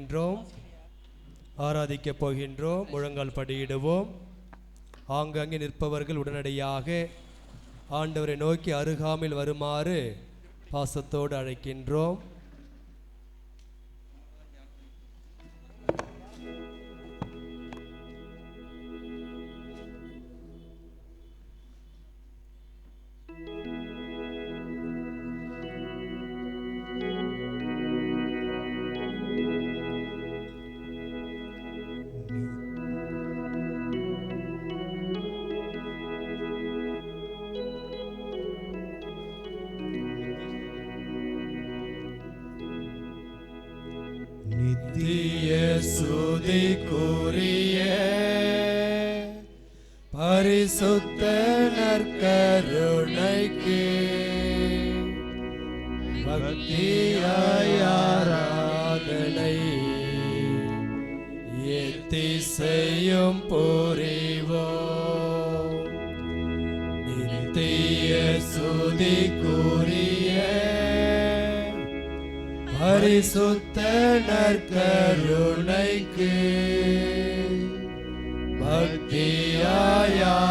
போகின்றோம் ஆராதிக்கப் போகின்றோம் முழங்கால் படியிடுவோம். ஆங்காங்கே நிற்பவர்கள் உடனடியாக ஆண்டவரை நோக்கி அருகாமில் வருமாறு பாசத்தோடு அழைக்கின்றோம். நித்திய சுதிக்குரிய பரிசுத்த நற்கருணைக்கு பக்தியாராதனை எத்திசையும் புரிவோ நித்திய சுதிக்குரிய பரிசுத்த நற்கருணைக்கு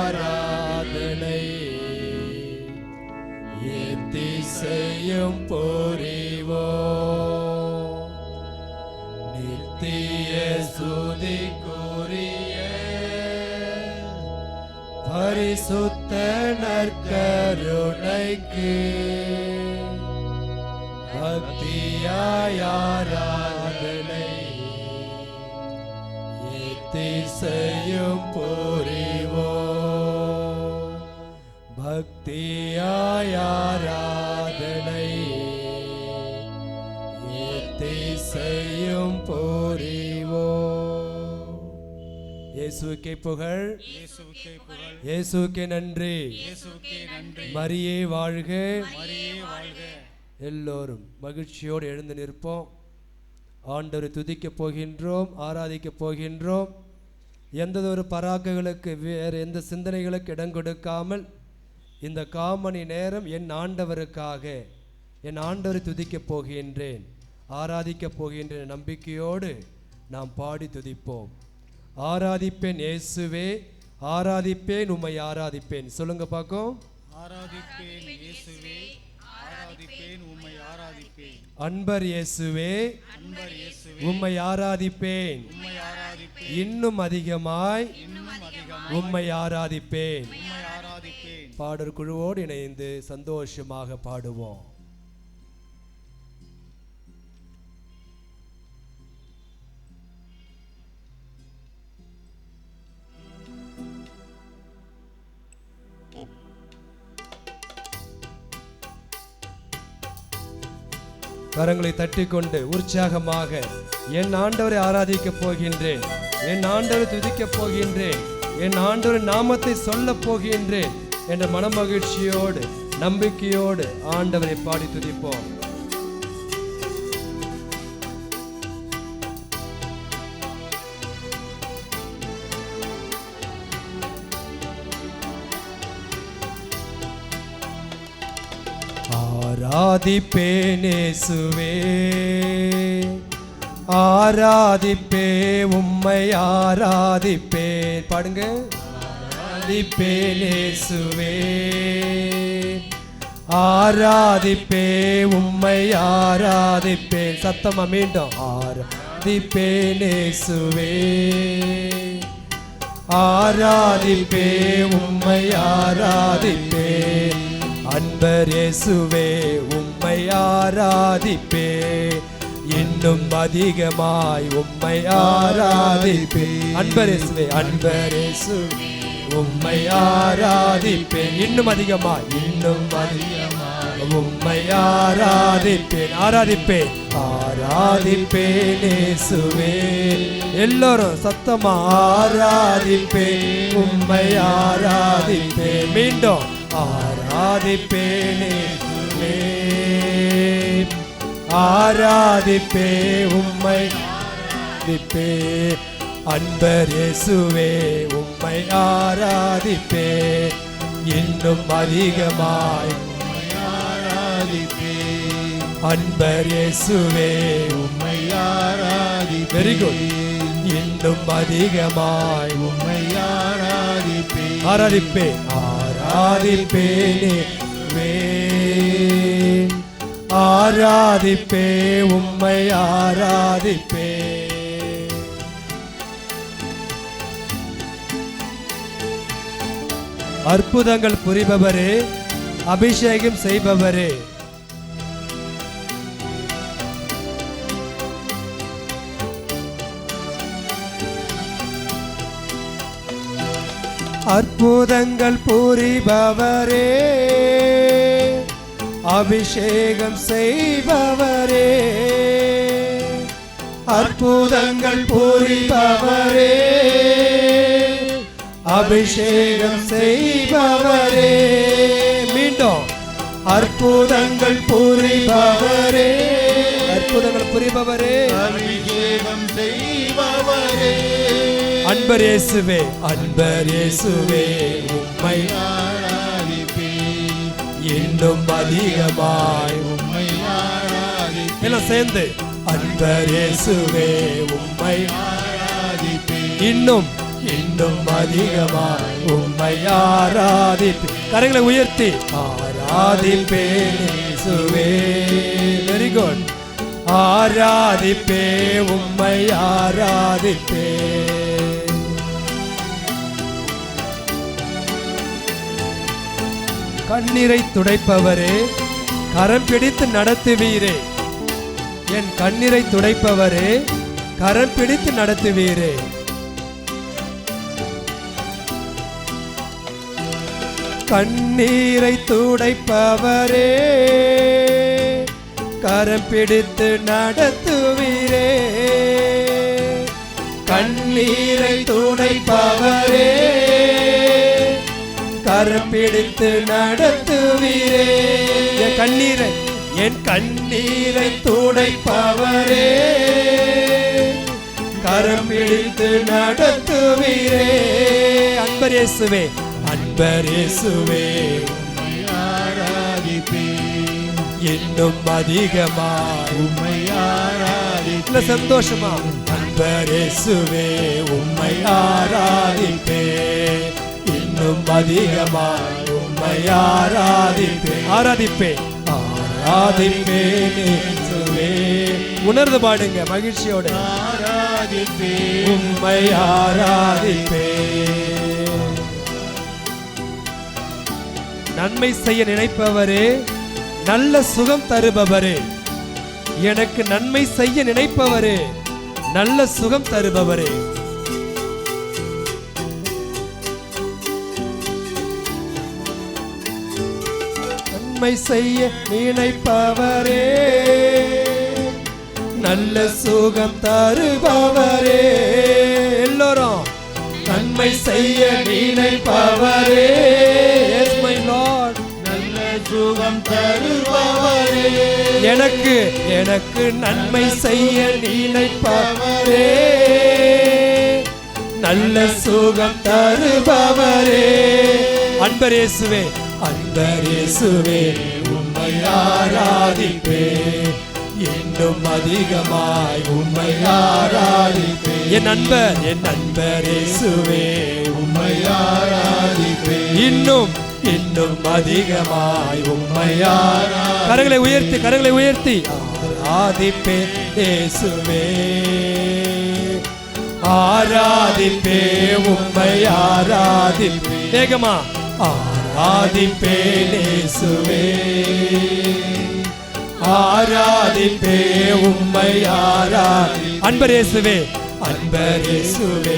பக்தியாயாராதனை ஏத்தி செய்யும் புரிவோ. நித்திய சுதிக்குரிய பரிசுத்த நற்கருணைக்கு பக்தியாயாரா எத்திசையும் புரிவோ பக்தியாயாராதனை எத்திசையும் புரிவோ இயேசுக்கே புகழ் இயேசுக்கே நன்றி இயேசுவுக்கே நன்றி மரியே வாழ்க மரியே வாழ்க எல்லோரும் மகிழ்ச்சியோடு எழுந்து நிற்போம். ஆண்டவரை துதிக்கப் போகின்றோம் ஆராதிக்கப் போகின்றோம். எந்ததொரு பராக்குகளுக்கு வேறு எந்த சிந்தனைகளுக்கு இடம் கொடுக்காமல் இந்த காமணி நேரம் என் ஆண்டவருக்காக என் ஆண்டவரை துதிக்கப் போகின்றேன் ஆராதிக்கப் போகின்ற நம்பிக்கையோடு நாம் பாடி துதிப்போம். ஆராதிப்பேன் இயேசுவே ஆராதிப்பேன் உம்மை ஆராதிப்பேன். சொல்லுங்க பார்க்கும். ஆராதிப்பேன் இயேசுவே ஆராதிப்பேன் அன்பர் இயேசுவே உம்மை ஆராதிப்பேன். இன்னும் அதிகமாய் உம்மை ஆராதிப்பேன். உம்மை ஆராதிப்பேன். பாடல் குழுவோடு இணைந்து சந்தோஷமாக பாடுவோம். கரங்களை தட்டிக்கொண்டு உற்சாகமாக என் ஆண்டவரை ஆராதிக்கப் போகின்றேன் என் ஆண்டவரை துதிக்கப் போகின்றேன் என் ஆண்டவரின் நாமத்தை சொல்ல போகின்றேன் என்ற மனமகிழ்ச்சியோடு நம்பிக்கையோடு ஆண்டவரை பாடி துதிப்போம். ஆராதிப்பேனேசுவே ஆராதிப்பே உம்மை ஆராதிப்பேன் பாடுங்க. ஆராதிப்பேனேசுவே ஆராதிப்பே உம்மை ஆராதிப்பேன் சத்தமா மீண்டும். ஆராதிப்பேனேசுவே ஆராதிப்பே உம்மை ஆராதிப்பேன் அன்பரேசுவே உம்மை ஆராதிப்பே. இன்னும் அதிகமாய் உம்மை ஆராதிப்பே. அன்பரேசுவே அன்பரேசு உம்மை ஆராதிப்பேன் இன்னும் அதிகமாய் இன்னும் அதிகமாய் உம்மை ஆராதிப்பேன் ஆராதிப்பேன் ஆராதிப்பேன் இயேசுவே. எல்லோரும் சத்தமா ஆராதிப்பேன் உம்மை ஆராதிப்பேன் மீண்டும் ஆரா ஆராதிப்பேனே ஆராதிப்பே உம்மை. ஆராதிப்பே. அன்பர் இயேசுவே உம்மை ஆராதிப்பே. இன்னும் அதிகமாய் ஆராதிப்பே. அன்பர் இயேசுவே உம்மை ஆராதிப்பேன் Very good. இன்னும் அதிகமாய் உம்மை ஆராதிப்பே. ஆராதிப்பே ஆ ஆராதிப்பேனே வேன். ஆராதிப்பே உம்மை ஆராதிப்பே அற்புதங்கள் புரிபவரே அபிஷேகம் செய்பவரே அற்புதங்கள் புரிபவரே. அபிஷேகம் செய்பவரே. அற்புதங்கள் புரிபவரே. அபிஷேகம் செய்பவரே. மீண்டும் அற்புதங்கள் புரிபவரே. அற்புதங்கள் புரிபவரே. அபிஷேகம் செய்பவரே அன்பர் இயேசுவே அன்பர் இயேசுவே உம்மை ஆராதிப்பேன். இன்னும் அதிகமாய் உம்மை ஆராதிப்பேன். எல்லாம் சேர்ந்து அன்பர் இயேசுவே உம்மை ஆராதிப்பேன். இன்னும் இன்னும் அதிகமாய் உம்மை ஆராதிப்பே கரங்களை உயர்த்தி ஆராதிப்பேன் இயேசுவே. வெரி குட் ஆராதிப்பே உம்மை ஆராதிப்பே கண்ணீரை துடைப்பவரே கரம் பிடித்து நடத்துவீரே. என் கண்ணீரை துடைப்பவரே கரம் பிடித்து நடத்துவீரே. கண்ணீரை துடைப்பவரே கரம் பிடித்து நடத்துவீரே. கண்ணீரை துடைப்பவரே கரம் பிடித்து நடத்துவீரே. என் கண்ணீரை என் கண்ணீரை துடைப்பவரே. கரம் பிடித்து நடத்துவீரே. அன்பர் இயேசுவே. அன்பர் இயேசுவே உம்மை ஆராதிப்பேன். இன்னும் அதிகமாய். உம்மை ஆராதிப்பேன். இல்ல சந்தோஷமா. அன்பர் இயேசுவே உம்மை ஆராதிப்பே இன்னும் அதிகமாய் உம்மை ஆராதிப்பே ஆராதிப்பே ஆராதிப்பே இயேசுவே. உணர்ந்து பாடுங்க மகிழ்ச்சியோட. ஆராதிப்பேன். உம்மை ஆராதிப்பே நன்மை செய்ய நினைப்பவரே நல்ல சுகம் தருபவரே. எனக்கு நன்மை செய்ய நினைப்பவரே நல்ல சுகம் தருபவரே. நன்மை செய்ய நினைப்பவரே. நல்ல சுகம் தருபவரே. எல்லோரும் நன்மை செய்ய நினைப்பவரே. நல்ல சுகம் தருபவரே. எனக்கு எனக்கு நன்மை செய்ய நினைப்பவரே. நல்ல சுகம் தருபவரே. அன்பரேசுவே அன்பரேசுவே உம்மை ஆராதிப்பே. இன்னும் அதிகமாய் உம்மை ஆராதிப்பே. என் நண்பர் என் நண்பரேசுவே உம்மை ஆராதிப்பேன் இன்னும். இன்னும் அதிகமாய் உம்மை கரங்களை உயர்த்தி கரங்களை உயர்த்தி. ஆராதிப்பே இயேசுவே. ஆராதிப்பே உம்மை ஆராதிப்பே. வேகமா ஆராதிப்பே இயேசுவே ஆராதிப்பே உம்மை ஆராதி. அன்பரேசுவே அன்பரேசுவே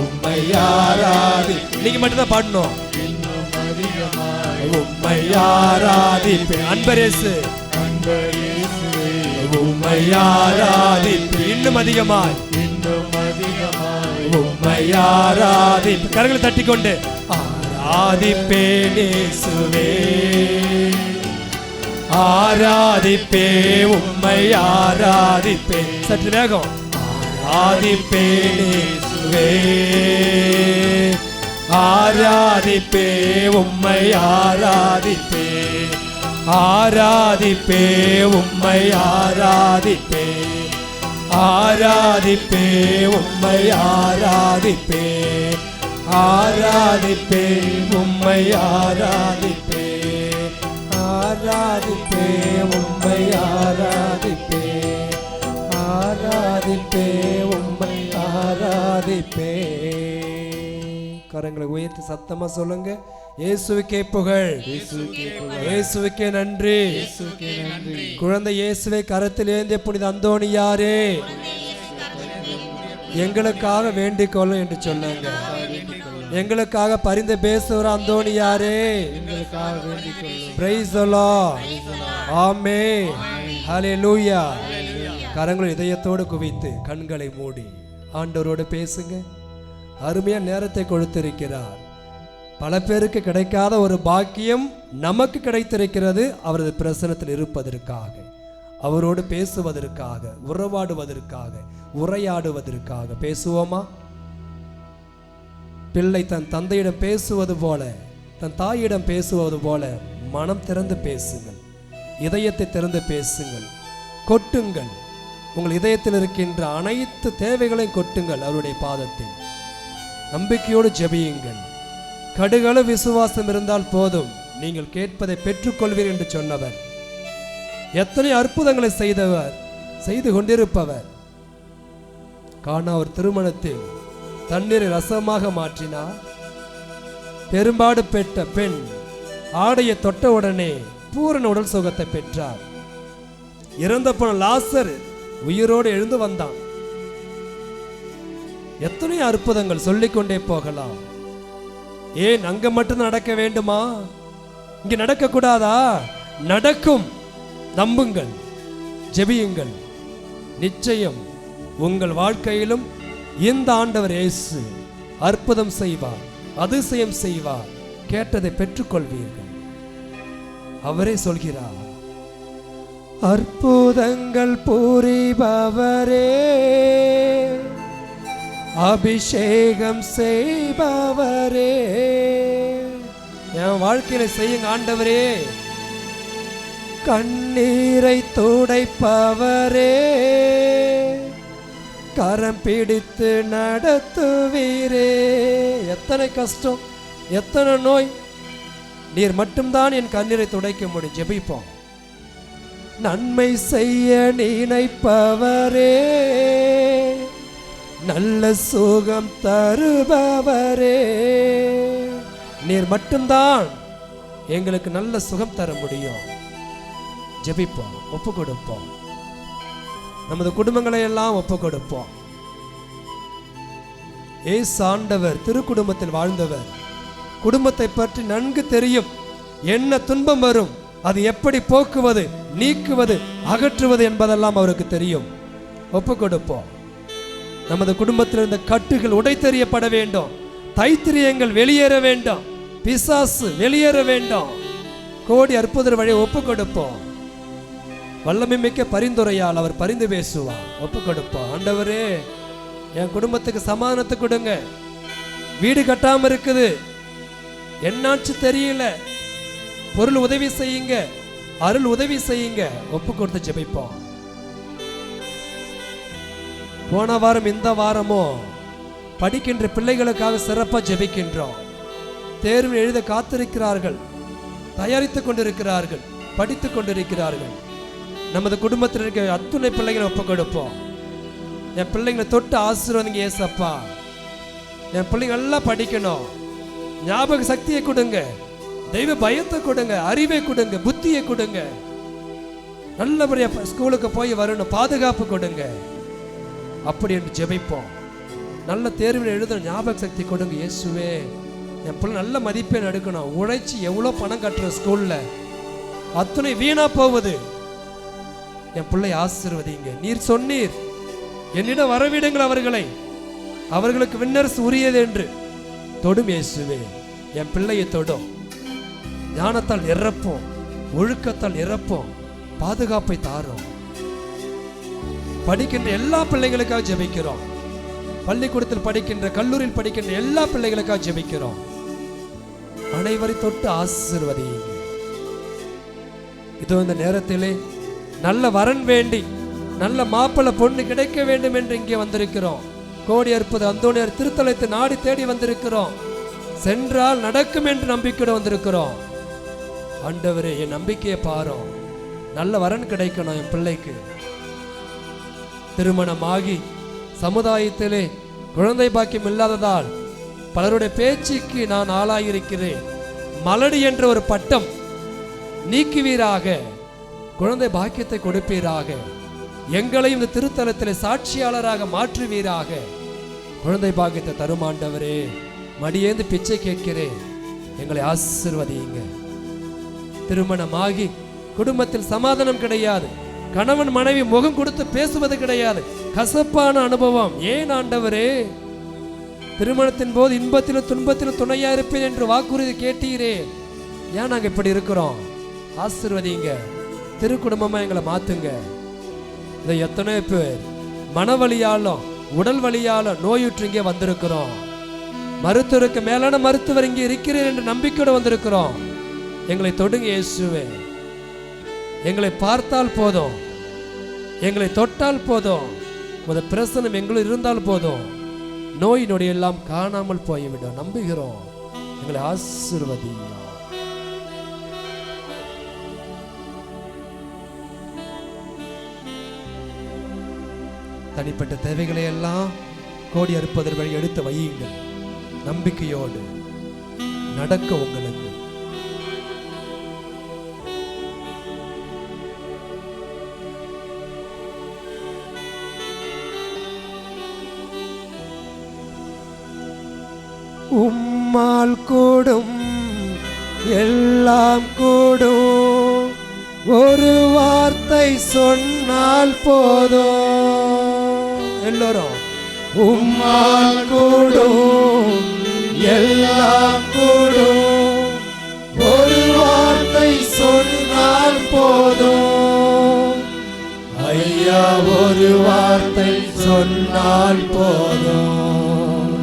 உம்மை ஆராதி. நீங்க மட்டும்தான் பாடணும். உம்மை ஆராதிப்பே அன்பரேசு இயேசு. உம்மை ஆராதிப்பே இன்னும் அதிகமாய். இன்னும் அதிகமாய் உம்மை ஆராதிப்பே கரங்களை தட்டிக்கொண்டு. ஆராதிப்பே ஆராதிப்பே உம்மை ஆராதிப்பே சற்று வேகம். ஆராதிப்பேசுவே ஆராதிப்பே உம்மை ஆராதிப்பே. ஆராதிப்பே உம்மை ஆராதிப்பே. ஆராதிப்பே உம்மை ஆராதிப்பே. ஆராதிப்பே உம்மை ஆராதிப்பே ஆராதிப்பே உம்மை ஆராதிப்பே ஆராதிப்பே உம்மை ஆராதிப்பே கரங்களை உயர்த்தி சத்தமா சொல்லுங்க. இயேசுவுக்கே புகழ். இயேசுவுக்கே நன்றி. குழந்தை இயேசுவை கரத்தில் ஏந்திய புனித அந்தோணியாரே எங்களுக்காக வேண்டிக் கொள்ளும் என்று சொல்லுங்க. எங்களுக்காக பரிந்து பேசுகிற அந்தோணியாரே எங்களுக்காக வேண்டிக் கொள்ளும். பிரைஸ் ஆமே ஹalleluya கரங்களை இதயத்தோடு குவித்து கண்களை மூடி ஆண்டவரோடு பேசுங்க. அருமையா நேரத்தை கொடுத்திருக்கிறார். பல பேருக்கு கிடைக்காத ஒரு பாக்கியம் நமக்கு கிடைத்திருக்கிறது. அவரது பிரசனத்தில் இருப்பதற்காக அவரோடு பேசுவதற்காக உறவாடுவதற்காக உரையாடுவதற்காக பேசுவோமா? பிள்ளை தன் தந்தையிடம் பேசுவது போல தன் தாயிடம் பேசுவது போல மனம் திறந்து பேசுங்கள். இதயத்தை திறந்து பேசுங்கள். கொட்டுங்கள். உங்கள் இதயத்தில் இருக்கின்ற அனைத்து தேவைகளையும் கொட்டுங்கள் அவருடைய பாதத்தில். நம்பிக்கையோடு ஜெபியுங்கள். கடுகள விசுவாசம் இருந்தால் போதும். நீங்கள் கேட்பதை பெற்றுக்கொள்வீர் என்று சொன்னவர். எத்தனை அற்புதங்களை செய்தவர் செய்து கொண்டிருப்பவர். காணா ஒரு திருமணத்தில் தண்ணீரை ரசமாக மாற்றினார். பெரும்பாடு பெற்ற பெண் ஆடையை தொட்ட உடனே பூரண உடல் சுகத்தை பெற்றார். இறந்த போன லாசர் உயிரோடு எழுந்து வந்தான். எத்தனை அற்புதங்கள் சொல்லிக்கொண்டே போகலாம். ஏன் அங்க மட்டும் நடக்க வேண்டுமா? இங்க நடக்க கூடாதா நடக்கும். நம்புங்கள் ஜெபியுங்கள். நிச்சயம் உங்கள் வாழ்க்கையிலும் இந்த ஆண்டவர் இயேசு அற்புதம் செய்வார் அதிசயம் செய்வார் கேட்டதை பெற்றுக்கொள்வீர்கள். அவரே சொல்கிறார் அற்புதங்கள் புரிபவரே அபிஷேகம் செய்பவரே. என் வாழ்க்கையில செய்யுங்க ஆண்டவரே. கண்ணீரை துடைப்பவரே. கரம் பிடித்து நடத்துவீரே. எத்தனை கஷ்டம் எத்தனை நோய். நீர் மட்டும்தான் என் கண்ணீரை துடைக்க முடியும் ஜெபிப்போம். நன்மை செய்ய நினைப்பவரே. நல்ல சுகம் தருபவரே. நீர் மட்டும்தான் எங்களுக்கு நல்ல சுகம் தர முடியும். ஜெபிப்போம் ஒப்பு கொடுப்போம் நமது குடும்பங்களை எல்லாம் ஒப்பு கொடுப்போம் சாண்டவர் ஆண்டவர் திருக்குடும்பத்தில் வாழ்ந்தவர். குடும்பத்தை பற்றி நன்கு தெரியும். என்ன துன்பம் வரும் அது எப்படி போக்குவது நீக்குவது அகற்றுவது என்பதெல்லாம் அவருக்கு தெரியும். ஒப்பு கொடுப்போம் நமது குடும்பத்தில் இருந்த கட்டுகள் உடைத்தெறியப்பட வேண்டும். தைத்திரியங்கள் வெளியேற வேண்டும். பிசாசு வெளியேற வேண்டும். கோடி அற்புதர் வழியை ஒப்பு கொடுப்போம் வல்லமை மிக்க பரிந்துரையால் அவர் பரிந்து பேசுவார். ஒப்பு கொடுப்போம் ஆண்டவரே என் குடும்பத்துக்கு சமாதானத்தை கொடுங்க. வீடு கட்டாம இருக்குது. என்னாச்சு தெரியல. பொருள் உதவி செய்யுங்க. அருள் உதவி செய்யுங்க. ஒப்பு கொடுத்து ஜெபிப்போம். போன வாரம் இந்த வாரமும் படிக்கின்ற பிள்ளைகளுக்காக சிறப்பாக ஜெபிக்கின்றோம். தேர்வு எழுத காத்திருக்கிறார்கள். தயாரித்துக் கொண்டிருக்கிறார்கள். படித்துக் கொண்டிருக்கிறார்கள். நமது குடும்பத்தில் இருக்க அத்துணை பிள்ளைகளை ஒப்பு கொடுப்போம். என் பிள்ளைங்களை தொட்டு ஆசீர்வாதங்க ஏசப்பா என் பிள்ளைங்க நல்லா படிக்கணும். ஞாபக சக்தியை கொடுங்க. தெய்வ பயத்தை கொடுங்க. அறிவை கொடுங்க. புத்தியை கொடுங்க. நல்லபடியாக ஸ்கூலுக்கு போய் வரணும். பாதுகாப்பு கொடுங்க. அப்படி என்று ஜெபிப்போம். நல்ல தேர்வில் எழுத ஞாபக சக்தி கொடுங்க இயேசுவே. என் பிள்ளை நல்ல மதிப்பெண் எடுக்கணும். உழைச்சி எவ்வளோ பணம் கட்டுற ஸ்கூலில்? அத்தனை வீணாக போவது என் பிள்ளை ஆசீர்வதிங்க நீர் சொன்னீர் என்னிடம் வரவிடுங்கள் அவர்களை. அவர்களுக்கு விண்ணரசு உரியது என்று. தொடும் இயேசுவே என் பிள்ளையை தொடும். ஞானத்தால் இறப்போம் ஒழுக்கத்தால் இறப்போம் பாதுகாப்பை தாரோம். படிக்கின்ற எல்லா பிள்ளைகளுக்காக ஜெபிக்கிறோம். பள்ளிக்கூடத்தில் படிக்கின்ற கல்லூரியில் படிக்கின்ற எல்லா பிள்ளைகளுக்காக ஜெபிக்கிறோம். அனைவரை தொட்டு ஆசீர்வதியுங்க இதோ இந்த நேரத்திலே நல்ல வரன் வேண்டி நல்ல மாப்பிள்ளை பொண்ணு கிடைக்க வேண்டும் என்று இங்கே வந்திருக்கிறோம். கோடி அற்புத அந்தோணியார் திருத்தலத்தை நாடி தேடி வந்திருக்கிறோம். சென்றால் நடக்கும் என்று நம்பிக்கையோடு வந்திருக்கிறோம். ஆண்டவரே என் நம்பிக்கையை பாரும். நல்ல வரன் கிடைக்கணும் என் பிள்ளைக்கு. திருமணமாகி சமுதாயத்திலே குழந்தை பாக்கியம் இல்லாததால் பலருடைய பேச்சுக்கு நான் ஆளாயிருக்கிறேன். மலடி என்ற ஒரு பட்டம் நீக்குவீராக. குழந்தை பாக்கியத்தை கொடுப்பீராக. எங்களையும் இந்த திருத்தலத்தில் சாட்சியாளராக மாற்றுவீராக. குழந்தை பாக்கியத்தை தருமாண்டவரே மடியேந்து பிச்சை கேட்கிறேன். எங்களை ஆசிர்வதியுங்க. திருமணமாகி குடும்பத்தில் சமாதானம் கிடையாது. கணவன் மனைவி முகம் கொடுத்து பேசுவது கிடையாது. கசப்பான அனுபவம். ஏன் ஆண்டவரே? திருமணத்தின் போது இன்பத்திலும் துன்பத்திலும் துணையா இருப்பேன் என்று வாக்குறுதி கேட்டீரே. ஏன் நாங்கள் இப்படி இருக்கிறோம்? ஆசிர்வதிங்க திருக்குடும்பமா எங்களை மாத்துங்க. இதை எத்தனை பேர் மன வழியாலும் உடல் வழியாலும் நோயுற்று இங்கே வந்திருக்கிறோம். மருத்துவருக்கு மேலான மருத்துவர் இங்கே இருக்கிறேன் என்று நம்பிக்கையோடு வந்திருக்கிறோம். எங்களை தொடுங்க இயேசுவே. எங்களை பார்த்தால் போதும். எங்களை தொட்டால் போதும். உத பிரசனம் எங்களும் இருந்தால் போதும். நோய் நொடி எல்லாம் காணாமல் போய்விடும். நம்புகிறோம். எங்களை ஆசிர்வதியா தனிப்பட்ட தேவைகளை எல்லாம் கோடி அறுப்பதர் வழி எடுத்து வையுங்கள். நம்பிக்கையோடு நடக்க உங்களுக்கு. உம்மால் கூடும் எல்லாம் கூடும். ஒரு வார்த்தை சொன்னால் போதும். எல்லோரும் உம்மால் கூடும் எல்லாம் கூடும் ஒரு வார்த்தை சொன்னால் போதும். ஐயா ஒரு வார்த்தை சொன்னால் போதும்.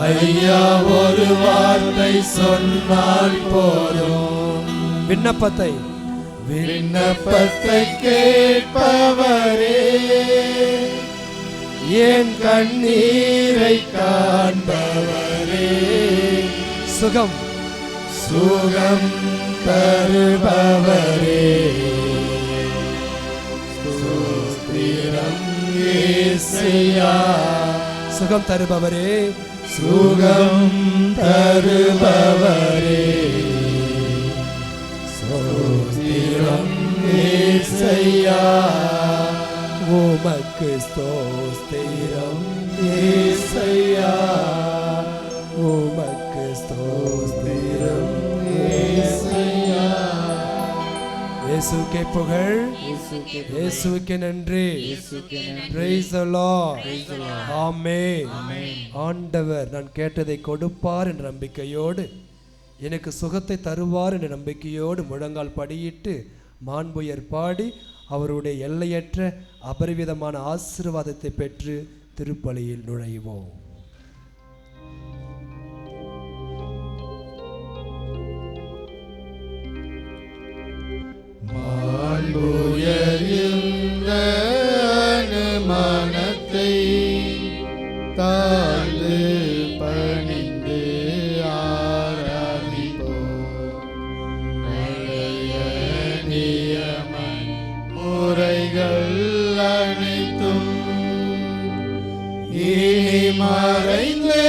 ஐயா ஒரு வார்த்தை சொன்னால் போதும். விண்ணப்பத்தை. விண்ணப்பத்தை கேட்பவரே. ஏன் கண்ணீரை காண்பவரே. சுகம். சுகம் தருபவரே. சுகம் தருபவரே. சுகம் தருபவரே. ஸ்தோத்திரம் இயேசையா உமக்கு ஸ்தோஸ்திரம் இயேசையா உமக்கு ஸ்தோஸ்திரம் இயேசையா இயேசுக்கே புகழ் இயேசுக்கே நன்றி. Amen. Amen. ஆண்டவர் நான் கேட்டதை கொடுப்பார் என்ற நம்பிக்கையோடு எனக்கு சுகத்தை தருவார் என்ற நம்பிக்கையோடு முழங்கால் படியிட்டு மாண்புயர் பாடி அவருடைய எல்லையற்ற அபரிவிதமான ஆசீர்வாதத்தை பெற்று திருப்பலியில் நுழைவோம் Hallelujah. மறைந்து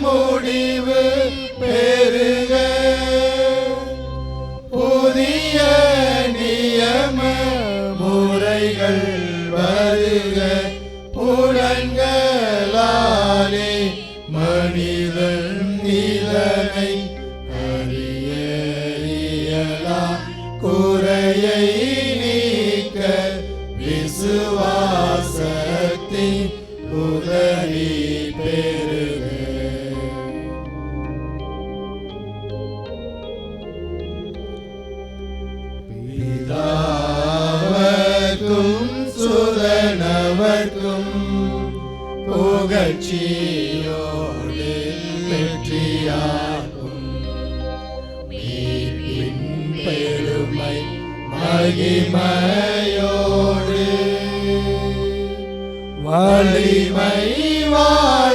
முடிவு பெறுக. புகழ்ச்சியோடு வெற்றியாகும் மீட்பின் பெருமை மகிமையோடு வலிமை வாழ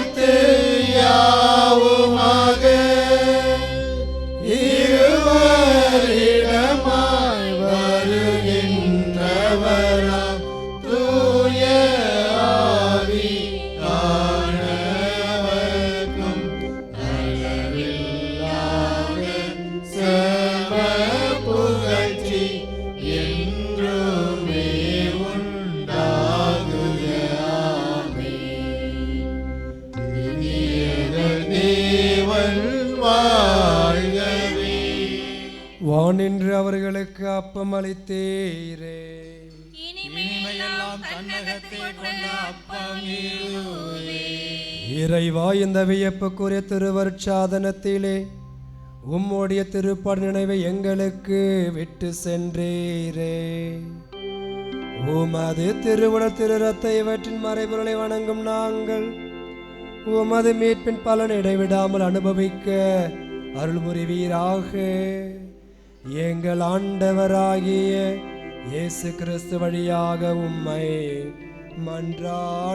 அப்பம் அளித்தீரே இனிமையெல்லாம் தன்னகத்தை கொண்ட அப்பம். இறைவா இந்த வியப்புக்குரிய திருவருட்சாதனத்திலே உம்முடைய திருப்பாடு நினைவை எங்களுக்கு விட்டு சென்றீரே. உமது திருவுடல் திரு ரத்த இவற்றின் மறைபொருளை வணங்கும் நாங்கள் உமது மீட்பின் பலன் இடைவிடாமல் அனுபவிக்க அருள் புரிவீராக எங்கள் ஆண்டவராகிய இயேசு கிறிஸ்து வழியாக உம்மை மன்றாடுகின்றோம்.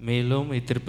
மேலும் இத்திருப்பலி